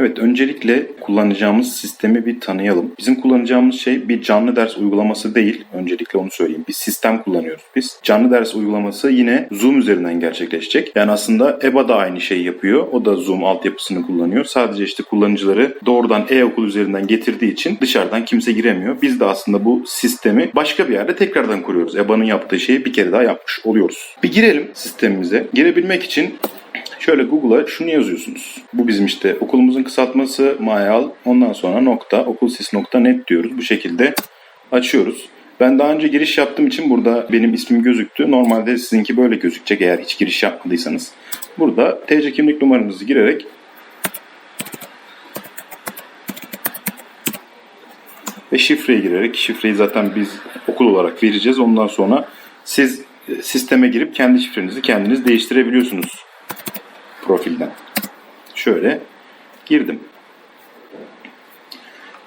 Evet, öncelikle kullanacağımız sistemi bir tanıyalım. Bizim kullanacağımız şey bir canlı ders uygulaması değil. Öncelikle onu söyleyeyim. Bir sistem kullanıyoruz biz. Canlı ders uygulaması yine Zoom üzerinden gerçekleşecek. Yani aslında EBA da aynı şeyi yapıyor. O da Zoom altyapısını kullanıyor. Sadece işte kullanıcıları doğrudan e-okul üzerinden getirdiği için dışarıdan kimse giremiyor. Biz de aslında bu sistemi başka bir yerde tekrardan kuruyoruz. EBA'nın yaptığı şeyi bir kere daha yapmış oluyoruz. Bir girelim sistemimize. Girebilmek için Şöyle Google'a şunu yazıyorsunuz. Bu bizim işte okulumuzun kısaltması mayal ondan sonra nokta okulsis.net diyoruz. Bu şekilde açıyoruz. Ben daha önce giriş yaptığım için burada benim ismim gözüktü. Normalde sizinki böyle gözükecek eğer hiç giriş yapmadıysanız. Burada TC kimlik numaranızı girerek ve şifreyi girerek şifreyi zaten biz okul olarak vereceğiz. Ondan sonra siz e, sisteme girip kendi şifrenizi kendiniz değiştirebiliyorsunuz profilden. Şöyle girdim.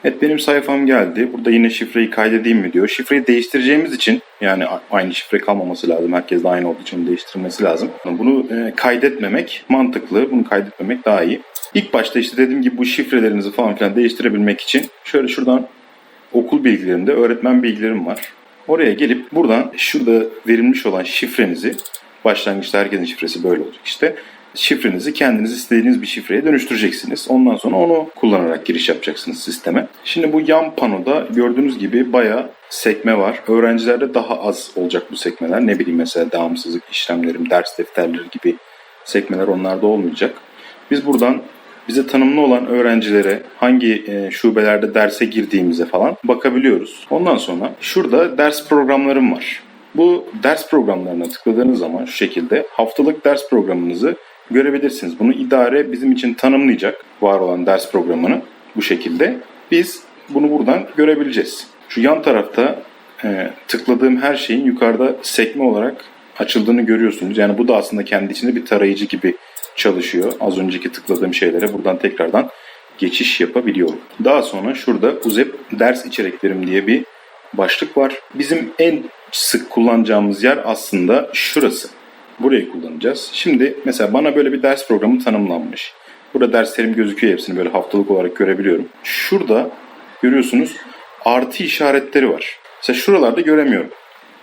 Evet benim sayfam geldi. Burada yine şifreyi kaydedeyim mi diyor. Şifreyi değiştireceğimiz için yani aynı şifre kalmaması lazım. Herkes de aynı olduğu için değiştirilmesi lazım. Bunu e, kaydetmemek mantıklı. Bunu kaydetmemek daha iyi. İlk başta işte dediğim gibi bu şifrelerinizi falan filan değiştirebilmek için şöyle şuradan okul bilgilerinde öğretmen bilgilerim var. Oraya gelip buradan şurada verilmiş olan şifrenizi başlangıçta herkesin şifresi böyle olacak işte şifrenizi kendiniz istediğiniz bir şifreye dönüştüreceksiniz. Ondan sonra onu kullanarak giriş yapacaksınız sisteme. Şimdi bu yan panoda gördüğünüz gibi bayağı sekme var. Öğrencilerde daha az olacak bu sekmeler. Ne bileyim mesela devamsızlık işlemlerim, ders defterleri gibi sekmeler onlarda olmayacak. Biz buradan bize tanımlı olan öğrencilere hangi e, şubelerde derse girdiğimize falan bakabiliyoruz. Ondan sonra şurada ders programlarım var. Bu ders programlarına tıkladığınız zaman şu şekilde haftalık ders programınızı görebilirsiniz. Bunu idare bizim için tanımlayacak var olan ders programını bu şekilde. Biz bunu buradan görebileceğiz. Şu yan tarafta e, tıkladığım her şeyin yukarıda sekme olarak açıldığını görüyorsunuz. Yani bu da aslında kendi içinde bir tarayıcı gibi çalışıyor. Az önceki tıkladığım şeylere buradan tekrardan geçiş yapabiliyorum. Daha sonra şurada UZEP ders içeriklerim diye bir başlık var. Bizim en sık kullanacağımız yer aslında şurası. Burayı kullanacağız. Şimdi mesela bana böyle bir ders programı tanımlanmış. Burada derslerim gözüküyor hepsini böyle haftalık olarak görebiliyorum. Şurada görüyorsunuz artı işaretleri var. Mesela şuralarda göremiyorum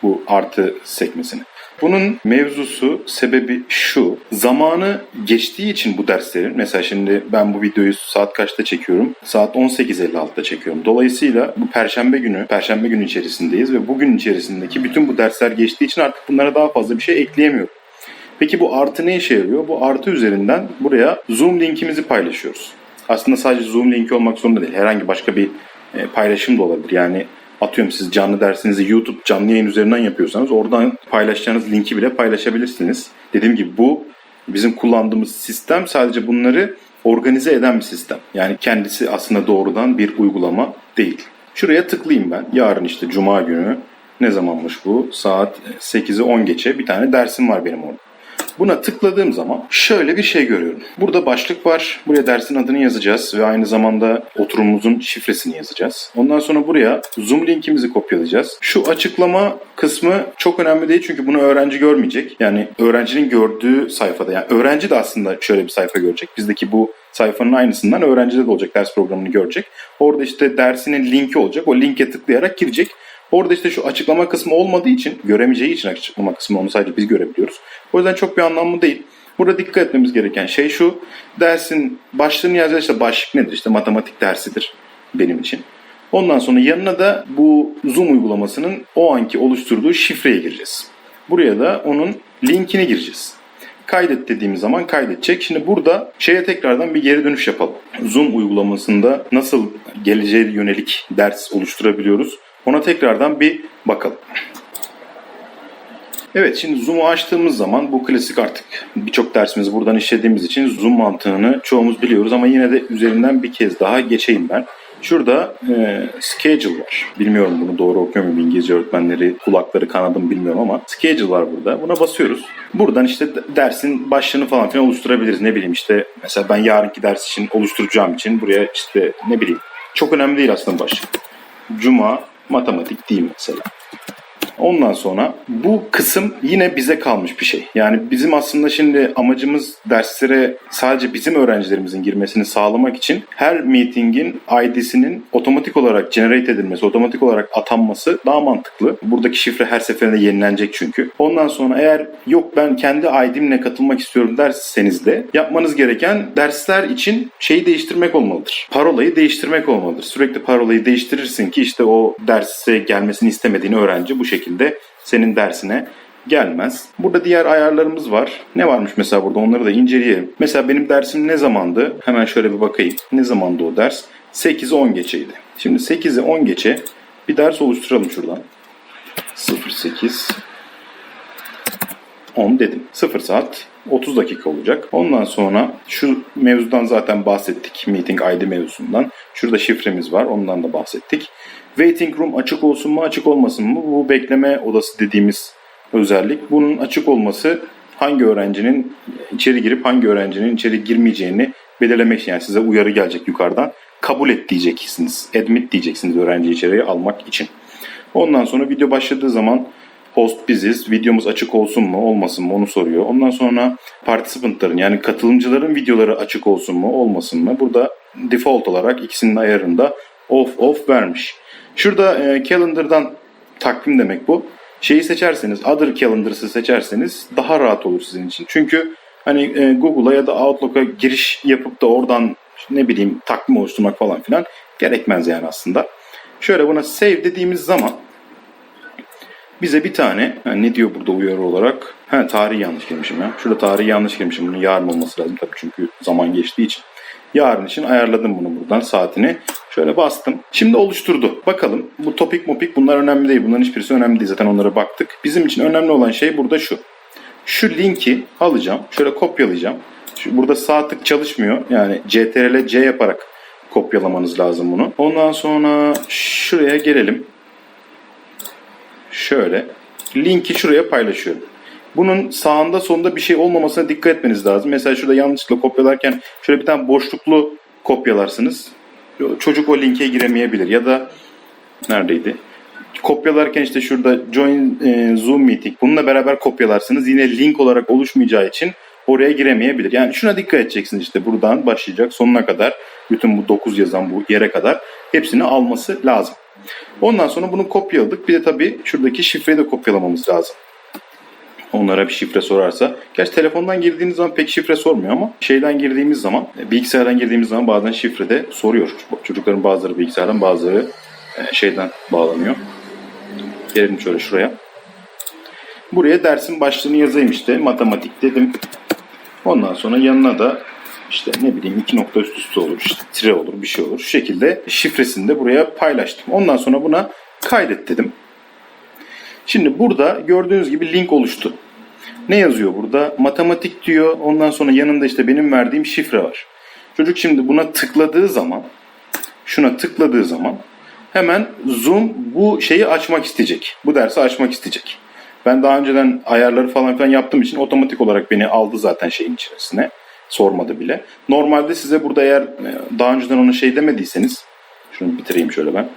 bu artı sekmesini. Bunun mevzusu, sebebi şu. Zamanı geçtiği için bu derslerin, mesela şimdi ben bu videoyu saat kaçta çekiyorum? Saat 18.56'da çekiyorum. Dolayısıyla bu perşembe günü, perşembe günü içerisindeyiz ve bugün içerisindeki bütün bu dersler geçtiği için artık bunlara daha fazla bir şey ekleyemiyorum. Peki bu artı ne işe yarıyor? Bu artı üzerinden buraya Zoom linkimizi paylaşıyoruz. Aslında sadece Zoom linki olmak zorunda değil. Herhangi başka bir e, paylaşım da olabilir. Yani atıyorum siz canlı dersinizi YouTube canlı yayın üzerinden yapıyorsanız oradan paylaşacağınız linki bile paylaşabilirsiniz. Dediğim gibi bu bizim kullandığımız sistem sadece bunları organize eden bir sistem. Yani kendisi aslında doğrudan bir uygulama değil. Şuraya tıklayayım ben. Yarın işte cuma günü ne zamanmış bu? Saat 8'i 10 geçe bir tane dersim var benim orada. Buna tıkladığım zaman şöyle bir şey görüyorum. Burada başlık var. Buraya dersin adını yazacağız ve aynı zamanda oturumumuzun şifresini yazacağız. Ondan sonra buraya Zoom linkimizi kopyalayacağız. Şu açıklama kısmı çok önemli değil çünkü bunu öğrenci görmeyecek. Yani öğrencinin gördüğü sayfada yani öğrenci de aslında şöyle bir sayfa görecek. Bizdeki bu sayfanın aynısından öğrencide de olacak ders programını görecek. Orada işte dersinin linki olacak. O linke tıklayarak girecek. Orada işte şu açıklama kısmı olmadığı için, göremeyeceği için açıklama kısmı onu sadece biz görebiliyoruz. O yüzden çok bir anlamlı değil. Burada dikkat etmemiz gereken şey şu. Dersin başlığını yazacağız işte başlık nedir? İşte matematik dersidir benim için. Ondan sonra yanına da bu Zoom uygulamasının o anki oluşturduğu şifreye gireceğiz. Buraya da onun linkini gireceğiz. Kaydet dediğimiz zaman kaydedecek. Şimdi burada şeye tekrardan bir geri dönüş yapalım. Zoom uygulamasında nasıl geleceğe yönelik ders oluşturabiliyoruz? Ona tekrardan bir bakalım. Evet şimdi Zoom'u açtığımız zaman bu klasik artık birçok dersimizi buradan işlediğimiz için Zoom mantığını çoğumuz biliyoruz ama yine de üzerinden bir kez daha geçeyim ben. Şurada e, schedule var. Bilmiyorum bunu doğru okuyor muyum İngilizce öğretmenleri kulakları kanadım bilmiyorum ama schedule var burada. Buna basıyoruz. Buradan işte dersin başlığını falan filan oluşturabiliriz. Ne bileyim işte mesela ben yarınki ders için oluşturacağım için buraya işte ne bileyim çok önemli değil aslında başlık. Cuma matematik diyeyim mesela. Ondan sonra bu kısım yine bize kalmış bir şey. Yani bizim aslında şimdi amacımız derslere sadece bizim öğrencilerimizin girmesini sağlamak için her meetingin ID'sinin otomatik olarak generate edilmesi, otomatik olarak atanması daha mantıklı. Buradaki şifre her seferinde yenilenecek çünkü. Ondan sonra eğer yok ben kendi ID'mle katılmak istiyorum derseniz de yapmanız gereken dersler için şeyi değiştirmek olmalıdır. Parolayı değiştirmek olmalıdır. Sürekli parolayı değiştirirsin ki işte o derse gelmesini istemediğin öğrenci bu şekilde senin dersine gelmez. Burada diğer ayarlarımız var. Ne varmış mesela burada onları da inceleyelim. Mesela benim dersim ne zamandı? Hemen şöyle bir bakayım. Ne zamandı o ders? 8'e 10 geçeydi. Şimdi 8'e 10 geçe bir ders oluşturalım şuradan. 08 10 dedim. 0 saat 30 dakika olacak. Ondan sonra şu mevzudan zaten bahsettik. Meeting ID mevzusundan. Şurada şifremiz var. Ondan da bahsettik. Waiting room açık olsun mu açık olmasın mı? Bu bekleme odası dediğimiz özellik. Bunun açık olması hangi öğrencinin içeri girip hangi öğrencinin içeri girmeyeceğini belirlemek için. Yani size uyarı gelecek yukarıdan. Kabul et diyeceksiniz. Admit diyeceksiniz öğrenciyi içeriye almak için. Ondan sonra video başladığı zaman host biziz. Videomuz açık olsun mu olmasın mı onu soruyor. Ondan sonra participantların yani katılımcıların videoları açık olsun mu olmasın mı? Burada default olarak ikisinin ayarında off off vermiş. Şurada e, calendar'dan takvim demek bu. Şeyi seçerseniz, other calendar'sı seçerseniz daha rahat olur sizin için. Çünkü hani e, Google'a ya da Outlook'a giriş yapıp da oradan ne bileyim takvim oluşturmak falan filan gerekmez yani aslında. Şöyle buna save dediğimiz zaman bize bir tane yani ne diyor burada uyarı olarak? Ha tarihi yanlış girmişim ya. Şurada tarihi yanlış girmişim. Bunun yarın olması lazım tabii çünkü zaman geçtiği için. Yarın için ayarladım bunu buradan saatini. Şöyle bastım. Şimdi oluşturdu. Bakalım bu topik mopik bunlar önemli değil. Bunların hiçbirisi önemli değil. Zaten onlara baktık. Bizim için önemli olan şey burada şu. Şu linki alacağım. Şöyle kopyalayacağım. Şu, burada sağ tık çalışmıyor. Yani CTRL C yaparak kopyalamanız lazım bunu. Ondan sonra şuraya gelelim. Şöyle. Linki şuraya paylaşıyorum. Bunun sağında sonunda bir şey olmamasına dikkat etmeniz lazım. Mesela şurada yanlışlıkla kopyalarken şöyle bir tane boşluklu kopyalarsınız. Çocuk o linke giremeyebilir. Ya da neredeydi? Kopyalarken işte şurada join e, Zoom meeting bununla beraber kopyalarsınız. Yine link olarak oluşmayacağı için oraya giremeyebilir. Yani şuna dikkat edeceksiniz işte buradan başlayacak sonuna kadar bütün bu 9 yazan bu yere kadar hepsini alması lazım. Ondan sonra bunu kopyaladık. Bir de tabii şuradaki şifreyi de kopyalamamız lazım. Onlara bir şifre sorarsa. Gerçi telefondan girdiğiniz zaman pek şifre sormuyor ama şeyden girdiğimiz zaman, bilgisayardan girdiğimiz zaman bazen şifre de soruyor. Çocukların bazıları bilgisayardan bazıları e, şeyden bağlanıyor. Gelelim şöyle şuraya. Buraya dersin başlığını yazayım işte. Matematik dedim. Ondan sonra yanına da işte ne bileyim iki nokta üst üste olur, işte tire olur, bir şey olur. Şu şekilde şifresini de buraya paylaştım. Ondan sonra buna kaydet dedim. Şimdi burada gördüğünüz gibi link oluştu. Ne yazıyor burada? Matematik diyor. Ondan sonra yanında işte benim verdiğim şifre var. Çocuk şimdi buna tıkladığı zaman şuna tıkladığı zaman hemen Zoom bu şeyi açmak isteyecek. Bu dersi açmak isteyecek. Ben daha önceden ayarları falan filan yaptığım için otomatik olarak beni aldı zaten şeyin içerisine. Sormadı bile. Normalde size burada eğer daha önceden ona şey demediyseniz şunu bitireyim şöyle ben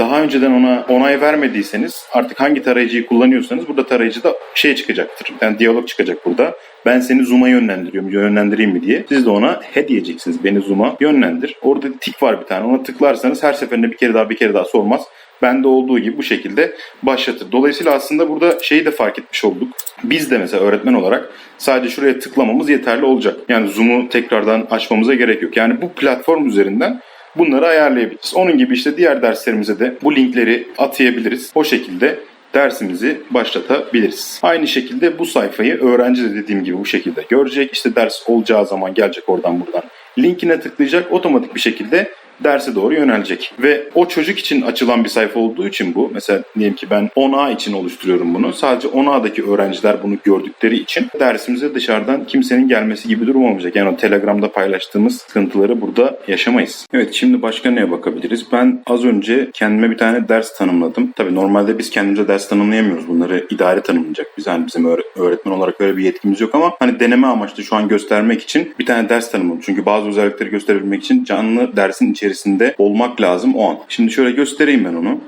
daha önceden ona onay vermediyseniz artık hangi tarayıcıyı kullanıyorsanız burada tarayıcıda şey çıkacaktır. Yani diyalog çıkacak burada. Ben seni Zoom'a yönlendiriyorum, yönlendireyim mi diye. Siz de ona he diyeceksiniz. Beni Zoom'a yönlendir. Orada tik var bir tane. Ona tıklarsanız her seferinde bir kere daha bir kere daha sormaz. Bende olduğu gibi bu şekilde başlatır. Dolayısıyla aslında burada şeyi de fark etmiş olduk. Biz de mesela öğretmen olarak sadece şuraya tıklamamız yeterli olacak. Yani Zoom'u tekrardan açmamıza gerek yok. Yani bu platform üzerinden bunları ayarlayabiliriz. Onun gibi işte diğer derslerimize de bu linkleri atayabiliriz. O şekilde dersimizi başlatabiliriz. Aynı şekilde bu sayfayı öğrenci de dediğim gibi bu şekilde görecek. İşte ders olacağı zaman gelecek oradan buradan linkine tıklayacak. Otomatik bir şekilde derse doğru yönelecek. Ve o çocuk için açılan bir sayfa olduğu için bu. Mesela diyelim ki ben 10A için oluşturuyorum bunu. Sadece 10A'daki öğrenciler bunu gördükleri için dersimize dışarıdan kimsenin gelmesi gibi durum olmayacak. Yani o Telegram'da paylaştığımız sıkıntıları burada yaşamayız. Evet şimdi başka neye bakabiliriz? Ben az önce kendime bir tane ders tanımladım. Tabii normalde biz kendimize ders tanımlayamıyoruz. Bunları idare tanımlayacak. Biz hani bizim öğretmen olarak böyle bir yetkimiz yok ama hani deneme amaçlı şu an göstermek için bir tane ders tanımladım. Çünkü bazı özellikleri gösterebilmek için canlı dersin içerisinde içerisinde olmak lazım o an. Şimdi şöyle göstereyim ben onu.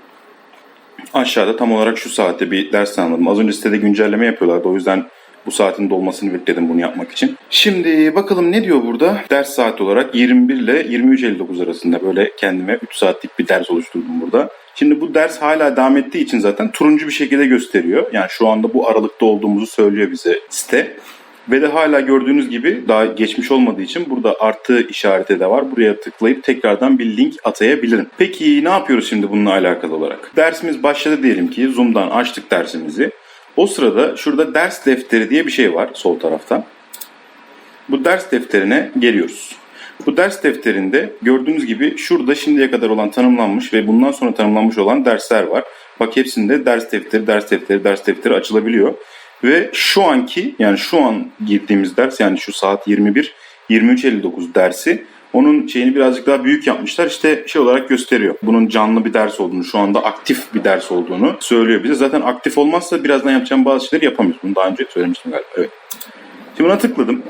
Aşağıda tam olarak şu saatte bir ders tanımladım. Az önce sitede güncelleme yapıyorlardı. O yüzden bu saatin dolmasını bekledim bunu yapmak için. Şimdi bakalım ne diyor burada? Ders saati olarak 21 ile 23.59 arasında böyle kendime 3 saatlik bir ders oluşturdum burada. Şimdi bu ders hala devam ettiği için zaten turuncu bir şekilde gösteriyor. Yani şu anda bu aralıkta olduğumuzu söylüyor bize site. Ve de hala gördüğünüz gibi daha geçmiş olmadığı için burada artı işareti de var. Buraya tıklayıp tekrardan bir link atayabilirim. Peki ne yapıyoruz şimdi bununla alakalı olarak? Dersimiz başladı diyelim ki Zoom'dan açtık dersimizi. O sırada şurada ders defteri diye bir şey var sol tarafta. Bu ders defterine geliyoruz. Bu ders defterinde gördüğünüz gibi şurada şimdiye kadar olan tanımlanmış ve bundan sonra tanımlanmış olan dersler var. Bak hepsinde ders defteri, ders defteri, ders defteri açılabiliyor. Ve şu anki yani şu an girdiğimiz ders yani şu saat 21 23.59 dersi onun şeyini birazcık daha büyük yapmışlar. İşte şey olarak gösteriyor. Bunun canlı bir ders olduğunu, şu anda aktif bir ders olduğunu söylüyor bize. Zaten aktif olmazsa birazdan yapacağım bazı şeyleri yapamıyoruz. Bunu daha önce söylemiştim galiba. Evet. Şimdi buna tıkladım.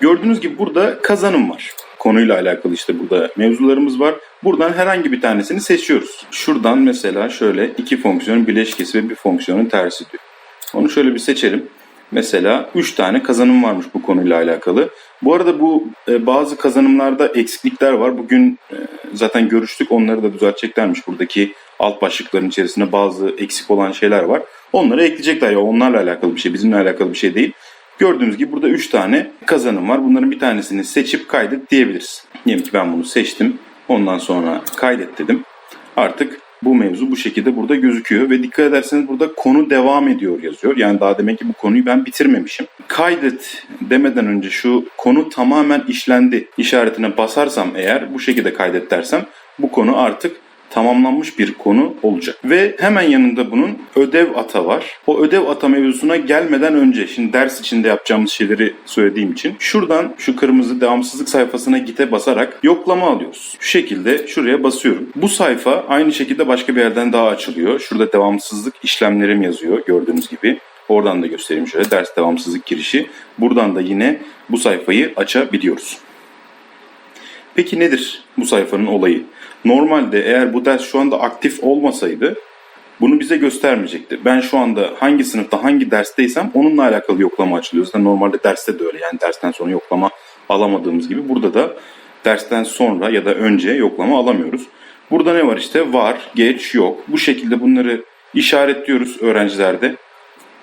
Gördüğünüz gibi burada kazanım var. Konuyla alakalı işte burada mevzularımız var. Buradan herhangi bir tanesini seçiyoruz. Şuradan mesela şöyle iki fonksiyonun bileşkesi ve bir fonksiyonun tersi diyor. Onu şöyle bir seçelim. Mesela 3 tane kazanım varmış bu konuyla alakalı. Bu arada bu e, bazı kazanımlarda eksiklikler var. Bugün e, zaten görüştük onları da düzelteceklermiş. Buradaki alt başlıkların içerisinde bazı eksik olan şeyler var. Onları ekleyecekler ya onlarla alakalı bir şey bizimle alakalı bir şey değil. Gördüğünüz gibi burada 3 tane kazanım var. Bunların bir tanesini seçip kaydet diyebiliriz. Diyelim ki ben bunu seçtim. Ondan sonra kaydet dedim. Artık bu mevzu bu şekilde burada gözüküyor ve dikkat ederseniz burada konu devam ediyor yazıyor. Yani daha demek ki bu konuyu ben bitirmemişim. Kaydet demeden önce şu konu tamamen işlendi işaretine basarsam eğer bu şekilde kaydet dersem bu konu artık tamamlanmış bir konu olacak. Ve hemen yanında bunun ödev ata var. O ödev ata mevzusuna gelmeden önce şimdi ders içinde yapacağımız şeyleri söylediğim için şuradan şu kırmızı devamsızlık sayfasına gite basarak yoklama alıyoruz. Şu şekilde şuraya basıyorum. Bu sayfa aynı şekilde başka bir yerden daha açılıyor. Şurada devamsızlık işlemlerim yazıyor gördüğünüz gibi. Oradan da göstereyim şöyle ders devamsızlık girişi. Buradan da yine bu sayfayı açabiliyoruz. Peki nedir bu sayfanın olayı? Normalde eğer bu ders şu anda aktif olmasaydı bunu bize göstermeyecekti. Ben şu anda hangi sınıfta hangi dersteysem onunla alakalı yoklama açılıyor. Zaten normalde derste de öyle yani dersten sonra yoklama alamadığımız gibi burada da dersten sonra ya da önce yoklama alamıyoruz. Burada ne var işte var, geç, yok. Bu şekilde bunları işaretliyoruz öğrencilerde.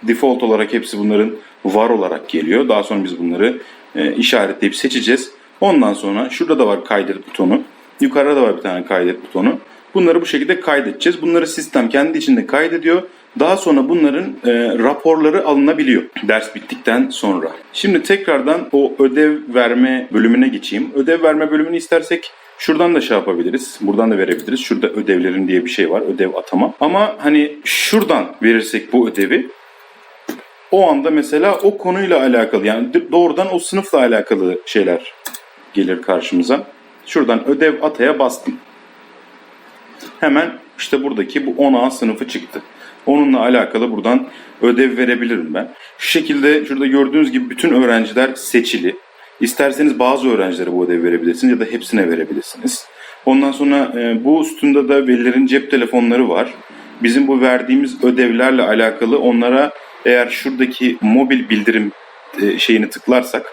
Default olarak hepsi bunların var olarak geliyor. Daha sonra biz bunları e, işaretleyip seçeceğiz. Ondan sonra şurada da var kaydet butonu. Yukarıda da var bir tane kaydet butonu. Bunları bu şekilde kaydedeceğiz. Bunları sistem kendi içinde kaydediyor. Daha sonra bunların e, raporları alınabiliyor ders bittikten sonra. Şimdi tekrardan o ödev verme bölümüne geçeyim. Ödev verme bölümünü istersek şuradan da şey yapabiliriz. Buradan da verebiliriz. Şurada ödevlerin diye bir şey var. Ödev atama. Ama hani şuradan verirsek bu ödevi o anda mesela o konuyla alakalı yani doğrudan o sınıfla alakalı şeyler gelir karşımıza. Şuradan ödev ataya bastım. Hemen işte buradaki bu 10A sınıfı çıktı. Onunla alakalı buradan ödev verebilirim ben. Şu şekilde şurada gördüğünüz gibi bütün öğrenciler seçili. İsterseniz bazı öğrencilere bu ödevi verebilirsiniz ya da hepsine verebilirsiniz. Ondan sonra e, bu üstünde de velilerin cep telefonları var. Bizim bu verdiğimiz ödevlerle alakalı onlara eğer şuradaki mobil bildirim e, şeyini tıklarsak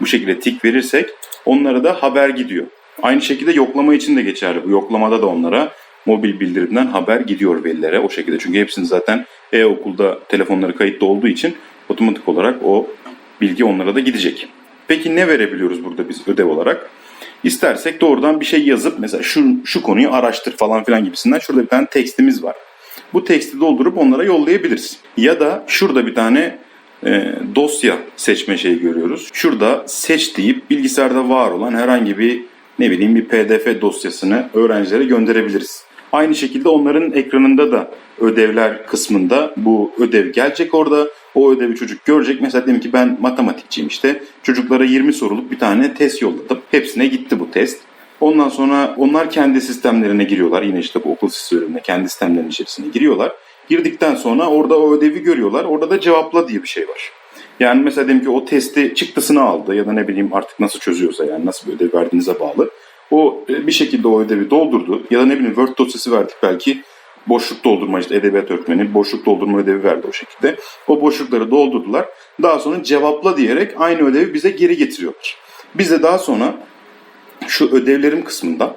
bu şekilde tik verirsek onlara da haber gidiyor. Aynı şekilde yoklama için de geçerli. Bu yoklamada da onlara mobil bildirimden haber gidiyor velilere o şekilde. Çünkü hepsinin zaten e-okulda telefonları kayıtlı olduğu için otomatik olarak o bilgi onlara da gidecek. Peki ne verebiliyoruz burada biz ödev olarak? İstersek doğrudan bir şey yazıp mesela şu, şu konuyu araştır falan filan gibisinden şurada bir tane tekstimiz var. Bu teksti doldurup onlara yollayabiliriz. Ya da şurada bir tane e, dosya seçme şeyi görüyoruz. Şurada seç deyip bilgisayarda var olan herhangi bir ne bileyim bir pdf dosyasını öğrencilere gönderebiliriz. Aynı şekilde onların ekranında da ödevler kısmında bu ödev gelecek orada. O ödevi çocuk görecek. Mesela diyelim ki ben matematikçiyim işte. Çocuklara 20 soruluk bir tane test yolladım. Hepsine gitti bu test. Ondan sonra onlar kendi sistemlerine giriyorlar. Yine işte bu okul sistemlerine kendi sistemlerinin içerisine giriyorlar. Girdikten sonra orada o ödevi görüyorlar. Orada da cevapla diye bir şey var. Yani mesela diyelim ki o testi çıktısını aldı ya da ne bileyim artık nasıl çözüyorsa yani nasıl bir ödev verdiğinize bağlı. O e, bir şekilde o ödevi doldurdu ya da ne bileyim Word dosyası verdik belki boşluk doldurma işte edebiyat öğretmeni boşluk doldurma ödevi verdi o şekilde. O boşlukları doldurdular. Daha sonra cevapla diyerek aynı ödevi bize geri getiriyorlar. Biz de daha sonra şu ödevlerim kısmında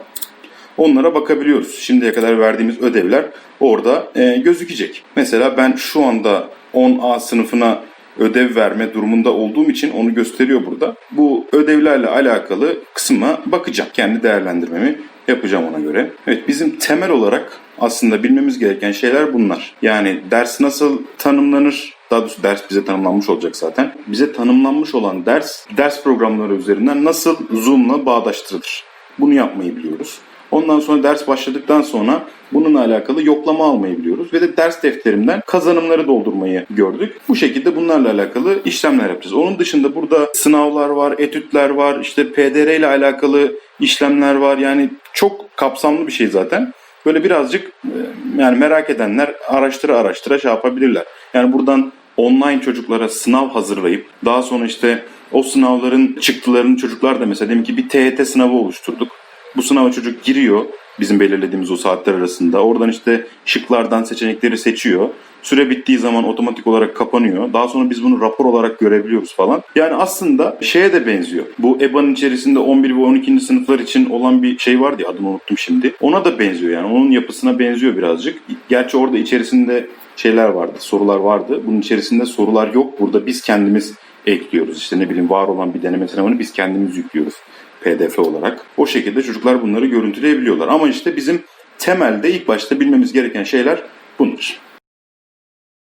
onlara bakabiliyoruz. Şimdiye kadar verdiğimiz ödevler orada e, gözükecek. Mesela ben şu anda 10A sınıfına ödev verme durumunda olduğum için onu gösteriyor burada. Bu ödevlerle alakalı kısma bakacağım. Kendi değerlendirmemi yapacağım ona göre. Evet bizim temel olarak aslında bilmemiz gereken şeyler bunlar. Yani ders nasıl tanımlanır? Daha doğrusu ders bize tanımlanmış olacak zaten. Bize tanımlanmış olan ders, ders programları üzerinden nasıl Zoom'la bağdaştırılır? Bunu yapmayı biliyoruz. Ondan sonra ders başladıktan sonra bununla alakalı yoklama almayı biliyoruz. Ve de ders defterimden kazanımları doldurmayı gördük. Bu şekilde bunlarla alakalı işlemler yapacağız. Onun dışında burada sınavlar var, etütler var, işte PDR ile alakalı işlemler var. Yani çok kapsamlı bir şey zaten. Böyle birazcık e, yani merak edenler araştıra araştıra şey yapabilirler. Yani buradan online çocuklara sınav hazırlayıp daha sonra işte o sınavların çıktılarını çocuklar da mesela demin ki bir TYT sınavı oluşturduk. Bu sınava çocuk giriyor bizim belirlediğimiz o saatler arasında. Oradan işte şıklardan seçenekleri seçiyor. Süre bittiği zaman otomatik olarak kapanıyor. Daha sonra biz bunu rapor olarak görebiliyoruz falan. Yani aslında şeye de benziyor. Bu EBA'nın içerisinde 11 ve 12. sınıflar için olan bir şey vardı ya adını unuttum şimdi. Ona da benziyor yani. Onun yapısına benziyor birazcık. Gerçi orada içerisinde şeyler vardı, sorular vardı. Bunun içerisinde sorular yok. Burada biz kendimiz ekliyoruz. İşte ne bileyim var olan bir deneme sınavını biz kendimiz yüklüyoruz. PDF olarak. O şekilde çocuklar bunları görüntüleyebiliyorlar. Ama işte bizim temelde ilk başta bilmemiz gereken şeyler bunlar.